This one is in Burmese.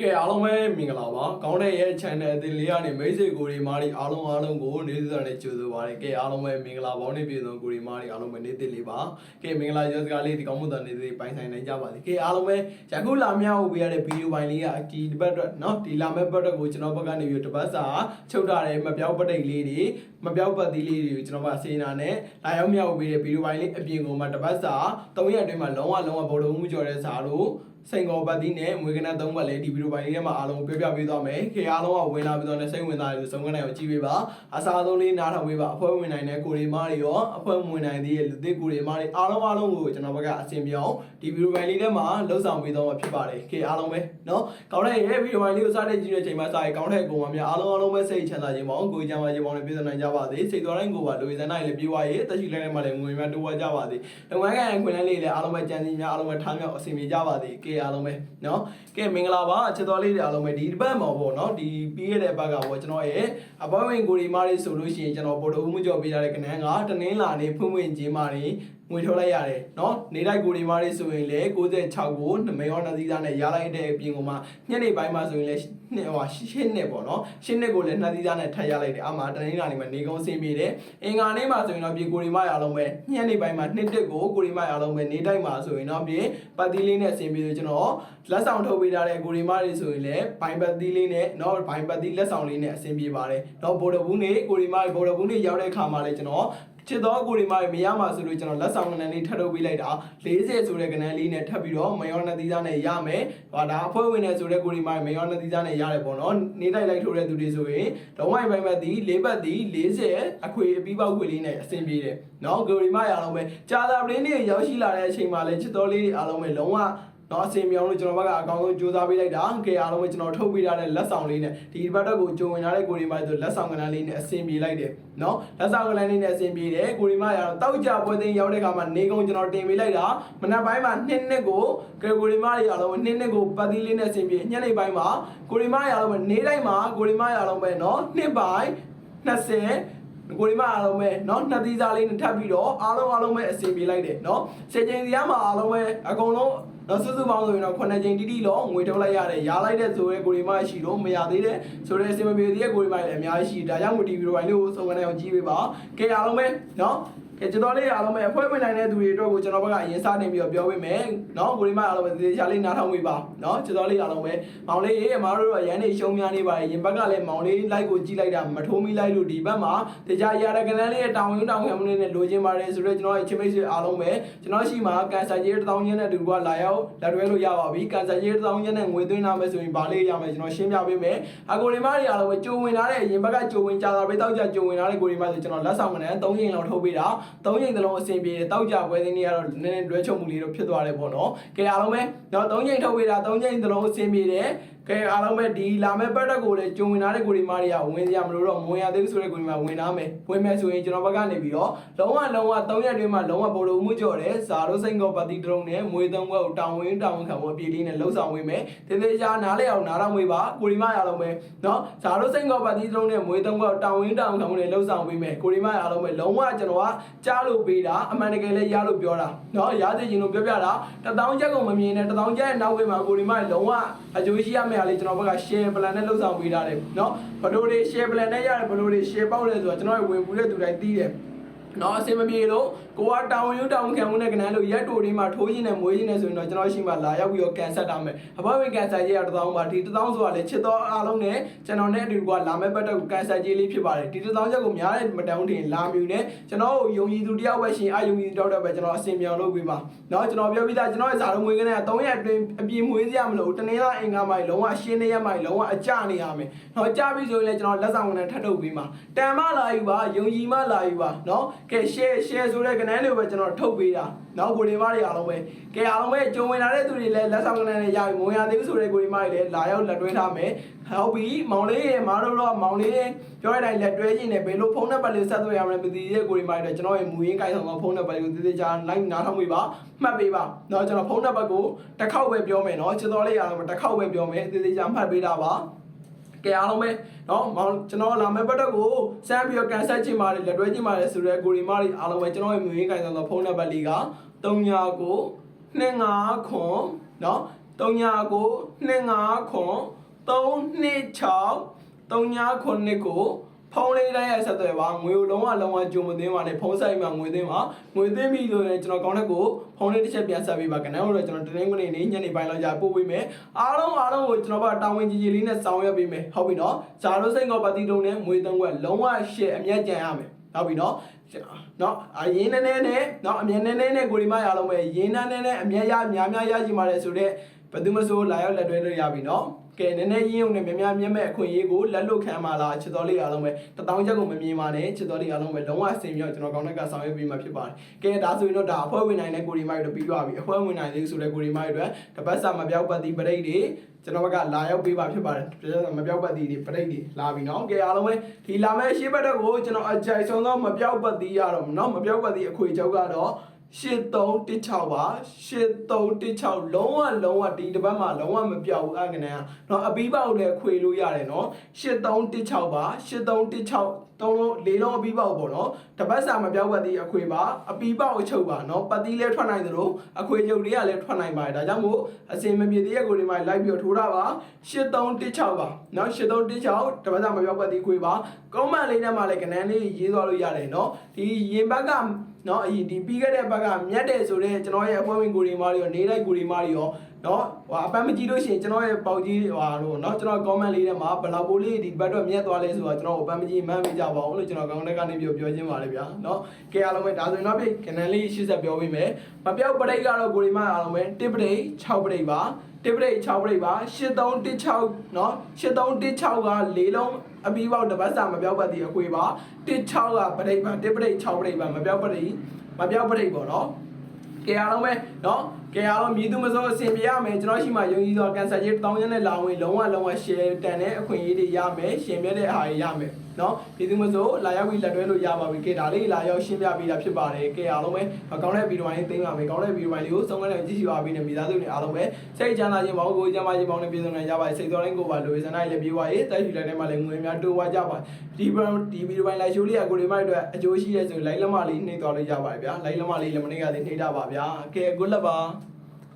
ကဲအားလုံးပဲမင်္ဂလာပါကောင်းတဲ့ရဲ့ channel အသစ်လေးကနေမိတ်ဆွေကိုရီမားတွေအားလုံးအားလုံးကိုနေ့စဉ်နဲ့ကြိုဆိုပါရစေကဲအားလုံးပဲမင်္ဂလာပေါင်းနဲ့ပြည့်စုံကိုရီမားတွေအားလုံးပဲနေ့သစ်လေးပါကဲမင်္ဂလာရောစကားလေးဒီကောင်းမှုတန်နေ့သစ်ပိုင်ဆိုင်နိုင်ကြပါစေကဲအားလုံးပဲယခုလာမြောက်ပေးရတဲ့ဗီဒီယိုပိုင်းလေးကဒီတစ်ပတ်အတွက်เนาะဒီလာမဲ့ပတ်အတွက်ကိုကျွန်တော်ဘက်ကနေပြီးတစ်ပတ်စာချုပ်ထားတဲ့မပြောက်ပတိတ်လေးတွေ မပြောက်ပတ်သီးလေးတွေကိုကျွန်တော်ကစေနာနဲ့လာရောက်မြောက်ပေးတဲ့ဗီဒီယိုပိုင်းလေးအပြင်ကိုမှတစ်ပတ်စာ၃ရက်အတွင်းမှာလုံးဝလုံးဝဘောလုံးမှုကြော်တဲ့စာလို့ စိန်ကောပတ်တီးနဲ့မွေးကနက်သုံးပတ်လေးဒီဗီဒီယိုပိုင်းလေးထဲမှာအားလုံးပြောပြပေးသွားမယ်ခေအားလုံးကဝင်လာပြီးတော့လည်းစိတ်ဝင်စားတယ်ဆိုဆုံးကနိုင်ကိုကြည့်ပေးပါအစားဆုံးလေးနားထောင်ပေးပါအဖွဲ့ဝင်နိုင်တဲ့ကိုရီမားတွေရောအဖွဲ့ဝင်နိုင်သေးတဲ့လူသစ်ကိုရီမားတွေအားလုံးအားလုံးကိုကျွန်တော်ဘက်ကအဆင်ပြေအောင်ဒီဗီဒီယိုပိုင်းလေးထဲမှာလှုပ်ဆောင်ပေးသွားမှာဖြစ်ပါတယ်ခေအားလုံးပဲเนาะကောင်းတဲ့ရဲ့ဗီဒီယိုပိုင်းလေးကိုစတဲ့ကြည့်တဲ့အချိန်မှာစရကောင်းတဲ့ကိုပါများအားလုံးအားလုံးပဲစိတ်ချမ်းသာခြင်းပေါင်းကိုကြမ်းပါခြင်းပေါင်းနဲ့ပြည့်စုံနိုင်ကြ ပါစေစိတ်တော်တိုင်းကိုပါလူဝေဇန်နိုင်လည်းပြေးသွားရေးတက်ရှိလိုက်တဲ့မှာလည်းငွေများတိုးဝကြပါစေလုပ်ငန်းကံခွင့်လန်းလေးလည်းအားလုံးပဲကြံစည်များအားလုံးပဲထားမြောက်အဆင်ပြေကြပါစေကေအားလုံးပဲเนาะကဲမင်္ဂလာပါချစ်တော်လေးတွေအားလုံးပဲဒီတစ်ပတ်မှာပေါ့เนาะဒီပြီးရတဲ့ဘက်ကပေါ့ကျွန်တော်ရဲ့အပေါ်ဝင်ကိုရီမားလေးဆိုလို့ရှိရင်ကျွန်တော်ပေါ်တော်ဦးမှုကြော်ပေးရတဲ့ကနန်းကတနင်းလာနေဖွင့်ဖွင့်ချင်းမာနေ ငွေထုတ်လိုက်ရတယ်เนาะနေလိုက်ကိုရီမားလေးဆိုရင်လေ66ကိုနမေရောနှစ်စီးသားနဲ့ရလိုက်တဲ့အပြင်ကမှညနေပိုင်းမှာဆိုရင်လေနှစ်ဟိုရှင်းနှစ်ပေါ့เนาะရှင်းနှစ်ကိုလည်းနှစ်စီးသားနဲ့ထပ်ရလိုက်တယ်အမှတနင်းလာနေမှာနေကုန်းဆင်းပြေတယ်အင်္ဂါနေ့မှာဆိုရင်တော့ပြေကိုရီမားရအောင်ပဲညနေပိုင်းမှာနှစ်တစ်ကိုကိုရီမားရအောင်ပဲနေတိုက်မှာဆိုရင်တော့ပြေပတ်တီးလေးနဲ့ဆင်းပြေဆိုကျွန်တော်လက်ဆောင်ထုတ်ပေးထားတဲ့ကိုရီမားတွေဆိုရင်လည်းဘိုင်ပတ်တီးလေးနဲ့เนาะဘိုင်ပတ်တီးလက်ဆောင်လေးနဲ့အဆင်ပြေပါတယ်เนาะဘော်ဒဘူးနေကိုရီမားဘော်ဒဘူးနေရောက်တဲ့ခါမှာလည်းကျွန်တော် ချစ်တော်ကိုရီမားမရမှာဆိုလို့ကျွန်တော်လက်ဆောင်ကဏ္ဍလေးထပ်ထုတ်ပေးလိုက်တာ40ဆိုတဲ့ကဏ္ဍလေးနဲ့ထပ်ပြီးတော့မယောနသီးသားနဲ့ရမယ်။ဟာဒါအဖွဲ့ဝင်နဲ့ဆိုတဲ့ကိုရီမားမယောနသီးသားနဲ့ရတယ်ပေါ့နော်။နေတိုက်လိုက်ထိုးတဲ့သူတွေဆိုရင်ဒုံဝိုင်ပိုင်းပတ်တီ၄ပတ်တီ40အခွေအပြီးပေါက်ခွေလေးနဲ့အဆင်ပြေတယ်။နော်ကိုရီမားရအောင်ပဲကြာသာပလင်းတွေရောက်ရှိလာတဲ့အချိန်မှာလည်းချစ်တော်လေးတွေအားလုံးပဲလုံးဝ တော့အစင်မြောင်းလို့ကျွန်တော်ဘက်ကအကောင်းဆုံးစူးစမ်းပေးလိုက်တာကဲအားလုံးပဲကျွန်တော်ထုတ်ပေးထားတဲ့လက်ဆောင်လေးနဲ့ဒီဘက်တော့ကိုကြုံဝင်လာတဲ့ကိုရီမာဆိုလက်ဆောင်ကဏ္ဍလေးနဲ့အစင်ပြေလိုက်တယ်နော်လက်ဆောင်ကဏ္ဍလေးနဲ့အစင်ပြေတယ်ကိုရီမာရတော့တောက်ကြပွဲသိမ်းရောက်တဲ့ခါမှာနေကုန်ကျွန်တော်တင်ပေးလိုက်တာမနက်ပိုင်းမှာနှစ်နှစ်ကိုကဲကိုရီမာရအားလုံးပဲနှစ်နှစ်ကိုပတ်သီးလေးနဲ့အစင်ပြေညနေပိုင်းမှာကိုရီမာရအားလုံးပဲနေတိုင်းမှာကိုရီမာရအားလုံးပဲနော်နှစ်ပိုင်း20ကိုရီမအားလုံးပဲเนาะနှစ်သီးစားလေးနဲ့ထပ်ပြီးတော့အားလုံးအားလုံးပဲအစီပြေလိုက်တယ်เนาะဆယ်ချိန်စီရမှာအားလုံးပဲအကုန်လုံး နော်စုစုပေါင်းဆိုရင်တော့9ချိန်တိတိလုံးငွေထုတ်လိုက်ရတယ်ရားလိုက်တဲ့ဆိုရဲကိုရီမားရှိတော့မရသေးတဲ့ဆိုရဲအစင်မပြေသေးတဲ့ကိုရီမားလည်းအများကြီးရှိဒါကြောင့်ငွေတီဗီရိုပိုင်းလေးကိုစုံကနေအောင်ကြည့်ပေးပါကဲအားလုံးပဲနော် ကဲကျွန်တော်လေးအားလုံးပဲအဖွဲဝင်နိုင်တဲ့သူတွေအတွက်ကိုကျွန်တော်ဘက်ကအရင်စနေပြီးတော့ပြောပေးမယ်เนาะကိုရီမအားလုံးပဲဒီချာလေးနားထောင်ပေးပါเนาะကျွန်တော်လေးအားလုံးပဲမောင်လေးရေအမားတို့တော့ရန်နေရှုံးများနေပါတယ်ရင်ဘက်ကလည်းမောင်လေးလိုက်ကိုကြည့်လိုက်တာမထိုးမိလိုက်လို့ဒီဘက်မှာတရားရတဲ့ကနန်းလေးရဲ့တောင်ဝင်တောင်ခံမလေးနဲ့လိုချင်ပါတယ်ဆိုတော့ကျွန်တော်ရဲ့ချင်းမိတ်ဆွေအားလုံးပဲကျွန်တော်ရှိမှာကန်ဆာကြီးတစ်တောင်းချင်းနဲ့တူကလာရောက်လက်တွဲလို့ရပါပြီကန်ဆာကြီးတစ်တောင်းချင်းနဲ့ငွေသွင်းထားမယ်ဆိုရင်ဗာလေးရမယ်ကျွန်တော်ရှင်းပြပေးမယ်အကိုရီမတွေအားလုံးပဲကြိုဝင်ထားတဲ့ရင်ဘက်ကကြိုဝင်ကြတာပဲတောက်ကြကြိုဝင်ထားတဲ့ကိုရီမဆိုကျွန်တော်လက်ဆောင်ကနန်း3ချိန်လောက်ထုတ်ပေးတာ 3ချိန်သလုံးအဆင်ပြေတယ်တောက်ကြပွဲသိနေရတော့နည်းနည်းလွဲချုံမှုလေးတော့ဖြစ်သွားတယ်ပေါ့နော်ကဲအားလုံးပဲတော့3ချိန်ထုတ်ပေးတာ3ချိန်သလုံးအဆင်ပြေတယ် ကဲအားလုံးပဲဒီလာမဲ့ပတ်တက်ကိုလည်းကြုံဝင်ထားတဲ့ကိုရီမာတွေကဝင်စရာမလိုတော့မဝင်ရသေးဘူးဆိုတဲ့ကိုရီမာဝင်သားမယ်ဝင်မယ်ဆိုရင်ကျွန်တော်ဘက်ကနေပြီးတော့လုံးဝလုံးဝ3ရက်တွင်းမှာလုံးဝပေါ်လို့မှုကြော်တယ်ဇာတို့စိန်ကောပါတီတရုံနဲ့မွေသုံးဘွဲကိုတောင်ဝင်းတောင်ခံဖို့အပြေးလေးနဲ့လှုပ်ဆောင်ဝင်မယ်တေးသေးချာနားလဲအောင်နားတော့မွေပါကိုရီမာရအောင်ပဲเนาะဇာတို့စိန်ကောပါတီတရုံနဲ့မွေသုံးဘွဲကိုတောင်ဝင်းတောင်ခံဖို့လည်းလှုပ်ဆောင်ပေးမယ်ကိုရီမာရအောင်ပဲလုံးဝကျွန်တော်ကကြားလို့ပေးတာအမှန်တကယ်လည်းရလို့ပြောတာเนาะရသေးခြင်းလို့ပြောပြတာတထောင်ချက်ကုန်မမြင်နဲ့တထောင်ချက်ရဲ့နောက်ဝေးမှာကိုရီမာလုံးဝအကျိုးရှိရမယ့် အားလေးကျွန်တော်ဘက်က share plan နဲ့လှုပ်ဆောင်ပေးထားတယ်เนาะဘယ်လိုတွေ share plan နဲ့ရတယ်ဘယ်လိုတွေ share ပေါက်လဲဆိုတော့ကျွန်တော်ဝင်ပူတဲ့သူတိုင်းသိတယ် နော်အစင်မပြေလို့ကိုကတောင်ယူတောင်ခံမှုနဲ့ကနန်းလို့ရက်တိုလေးမှာထိုးရင်းနဲ့မွေးရင်းနဲ့ဆိုရင်တော့ကျွန်တော်ရှိမှလာရောက်ပြီးတော့ကန်ဆက်တာမယ်အဘဝင်ကန်ဆက်ကြီးရတောင်းပါဒီတောင်းဆိုတာလေချစ်တော်အားလုံးနဲ့ကျွန်တော်နဲ့အတူကလာမဲ့ဘက်တော့ကန်ဆက်ကြီးလေးဖြစ်ပါတယ်ဒီတောင်းချက်ကိုများတဲ့မတောင်းတင်လာမြူနဲ့ကျွန်တော်ယုံကြည်သူတယောက်ပဲရှင်အာယုံကြည်တောက်တော့ပဲကျွန်တော်အစင်ပြောင်းလုပ်ပေးပါနော်ကျွန်တော်ပြောပြီးသားကျွန်တော်ရဲ့ဇာတော်မွေးကနဲ့3ရက်အတွင်းအပြင်းမွေးစရာမလိုတနေ့သားအင်္ဂါမိုင်လုံးဝအရှင်းနေရမိုင်လုံးဝအကြနေရမယ်နော်ကြပြီဆိုရင်လည်းကျွန်တော်လက်ဆောင်ကနေထပ်ထုတ်ပေးမှာတန်မလာယူပါယုံကြည်မလာယူပါနော်ကဲ share share ဆိုတဲ့ကနန်းလေးကိုပဲကျွန်တော်ထုတ်ပေးတာနောက်ကိုဒီမတွေအားလုံးပဲကဲအားလုံးပဲကြုံဝင်လာတဲ့သူတွေလည်းလက်ဆောင်ကနန်းနဲ့ရပြီမွန်ရသေးဘူးဆိုတဲ့ကိုဒီမတွေလည်းလာရောက်လက်တွဲထားမယ်ဟုတ်ပြီမောင်လေးရေမားတို့တော့မောင်လေးပြောရတိုင်းလက်တွဲခြင်းနဲ့ဘယ်လိုဖုန်းနံပါတ်လေးဆက်သွယ်ရမလဲမသိသေးတဲ့ကိုဒီမတွေတော့ကျွန်တော်ရဲ့မူရင်းကိုင်ဆောင်ကဖုန်းနံပါတ်ကိုသေးသေးချာ line နားထောင်ပေးပါမှတ်ပေးပါเนาะကျွန်တော်ဖုန်းနံပါတ်ကိုတစ်ခေါက်ပဲပြောမယ်เนาะချစ်တော်လေးအားလုံးတစ်ခေါက်ပဲပြောမယ်သေးသေးချာမှတ်ပေးတာပါ ကဲအားလုံးပဲနော်မောင်ကျွန်တော်လာမယ့်ပတ်သက်ကိုစမ်းပြီးတော့ကန်ဆယ်ချိန်ပါတယ်လက်တွဲချိန်ပါတယ်ဆိုတော့ကိုရီမာတွေအားလုံးပဲကျွန်တော်ရဲ့မြွေရင်းကိုင်ဆောင်သောဖုန်းနံပါတ်လေးက39ကို259ခွန်နော်39ကို259ခွန်326 39ခွန်ကို ဖုန်းလေးတိုင်းရဆက်သွယ်ပါငွေကိုလုံးဝလုံးဝကြုံမသိမ်းပါနဲ့ဖုန်းဆိုင်မှာငွေသိမ်းပါငွေသိမ်းပြီဆိုရင်ကျွန်တော်ကောင်းတဲ့ကိုဖုန်းလေးတစ်ချက်ပြန်ဆက်ပေးပါကနန်းတော့ကျွန်တော်တနင်္ဂနွေနေ့ညနေပိုင်းလောက်ကြာပို့ပေးမယ်အားလုံးအားလုံးကိုကျွန်တော်ကတာဝန်ကြီးကြီးလေးနဲ့ဆောင်ရွက်ပေးမယ်ဟုတ်ပြီနော်ဇာတို့စိတ်ကောပါတီတုံနဲ့ငွေသုံးခွက်လုံးဝရှယ်အမျက်ကြံရမယ်ဟုတ်ပြီနော်နော်အရင်နည်းနည်းနဲ့နော်အမြဲနည်းနည်းနဲ့ကိုဒီမရအောင်ပဲရင်းနည်းနည်းနဲ့အမြဲရများများရရှိပါတယ်ဆိုတော့ဘယ်သူမဆိုလာရောက်လက်တွဲလို့ရပြီနော် ကဲနည်းနည်းရင်းုံနဲ့များများမြက်မဲ့အခွင့်အရေးကိုလက်လွတ်ခံပါလားချစ်တော်လေးအားလုံးပဲတထောင်ချက်ကိုမမြင်ပါနဲ့ချစ်တော်လေးအားလုံးပဲလုံးဝအစင်မြောက်ကျွန်တော်ကောင်းတဲ့ကဆောင်ရွက်ပေးမှာဖြစ်ပါတယ်ကဲဒါဆိုရင်တော့ဒါအဖွဲ့ဝင်နိုင်တဲ့ကိုဒီမိုက်တော့ပြီးသွားပြီအဖွဲ့ဝင်နိုင်လေးဆိုတဲ့ကိုဒီမိုက်အတွက်တပတ်စာမပြောက်ပတ်တိပရိတ်တွေကျွန်တော်ဘက်ကလာရောက်ပေးပါဖြစ်ပါတယ်မပြောက်ပတ်တိတွေပရိတ်တွေလာပြီနော်ကဲအားလုံးပဲဒီလာမဲ့ရှေ့ဘက်တော့ကိုကျွန်တော်အကြိုက်ဆုံးသောမပြောက်ပတ်တိရတော့နော်မပြောက်ပတ်တိအခွေချုပ်ကတော့ 8316ပါ8316လုံးဝလုံးဝဒီတစ်ပတ်မှာလုံးဝမပြောက်ဘူးအကနေကเนาะအပီးပေါက်လည်းခွေလို့ရတယ်เนาะ8316ပါ8316သုံးလုံးလေးလုံးအပီးပေါက်ပေါ့เนาะတပတ်စာမပြောက်ပတ်သေးအခွေပါအပီးပေါက်အချုပ်ပါเนาะပတ်သီးလည်းထွက်နိုင်သလိုအခွေချုပ်လေးကလည်းထွက်နိုင်ပါတယ်ဒါကြောင့်မို့အစင်မပြေသေးတဲ့ကိုဒီမှာလိုက်ပြီးထိုးတာပါ8316ပါเนาะ8316တပတ်စာမပြောက်ပတ်သေးခွေပါကောမန့်လေးနဲ့မှလည်းကနန်းလေးရေးသွားလို့ရတယ်เนาะဒီရင်ဘက်က နော်အဒီပြီးခဲ့တဲ့ဘက်ကမြတ်တယ်ဆိုတော့ကျွန်တော်ရဲ့အဖွဲ့ဝင်ကိုရီမားတွေရောနေလိုက်ကိုရီမားတွေရော နော်ဟိုအပန်းမကြည့်လို့ရှိရင်ကျွန်တော်ရဲ့ပေါက်ကြီးဟာလို့နော်ကျွန်တော် comment လေးထဲမှာဘလောက်ပိုးလေးဒီဘတ်တော့မြက်သွားလဲဆိုတော့ကျွန်တော်အပန်းမကြည့်မှန်းမကြပါဘူးလို့ကျွန်တော် comment ကနေပြောပြောချင်းပါလေဗျာနော်ကဲအားလုံးပဲဒါဆိုရင်တော့ပြခဏလေးရှေ့ဆက်ပြောပေးမယ်မပြောက်ပရိတ်ကတော့ကိုရီမအားလုံးပဲတစ်ပရိတ်6ပရိတ်ပါတစ်ပရိတ်6ပရိတ်ပါ8316နော်8316က၄လုံးအပီးပေါက်တပတ်စာမပြောက်ပတ်ဒီအခွေပါ16ကပရိတ်ပါတစ်ပရိတ်6ပရိတ်ပါမပြောက်ပရိတ်မပြောက်ပရိတ်ပေါ့နော်ကဲအားလုံးပဲနော် ကဲအောင်မြည်သူမဆုံးအဆင်ပြေရမယ်ကျွန်တော်ရှိမှယုံကြည်သောကန်ဆာကြီးတောင်းရတဲ့လာဝင်လုံးဝလုံးဝရှယ်တန်တဲ့အခွင့်အရေးတွေရမယ်ရှင်ပြတဲ့အားတွေရမယ်နော်ပြည်သူမစိုးလာရောက်ပြီးလက်တွဲလို့ရပါပြီကဲဒါလေးလာရောက်ရှင်းပြပေးတာဖြစ်ပါတယ်ကဲအားလုံးပဲကောင်းတဲ့ဗီဒီယိုပိုင်းသိမ်းပါမယ်ကောင်းတဲ့ဗီဒီယိုပိုင်းလေးကိုဆုံးခန်းနဲ့ကြည့်ရှုပါပြီးနေမိသားစုတွေအားလုံးပဲစိတ်ချမ်းသာခြင်းပေါင်းကိုကျမ်းမာခြင်းပေါင်းနဲ့ပြည့်စုံနိုင်ကြပါစေစိတ်တော်တိုင်းကိုပါလိုရစနိုင်လည်းပြေဝါရေးတိုက်ယူလိုက်တဲ့မှာလည်းငွေများတိုးဝါကြပါဒီဒီဗီဒီယိုပိုင်းလိုက်ရှိုးလေးအကိုတွေမိုက်အတွက်အကျိုးရှိတဲ့ဆိုလိုက်လမလေးနှိမ့်သွားလို့ရပါတယ်ဗျာလိုက်လမလေးလည်းမနေ့ကလေးနှိမ့်တာပါဗျာကဲ good luck ပါ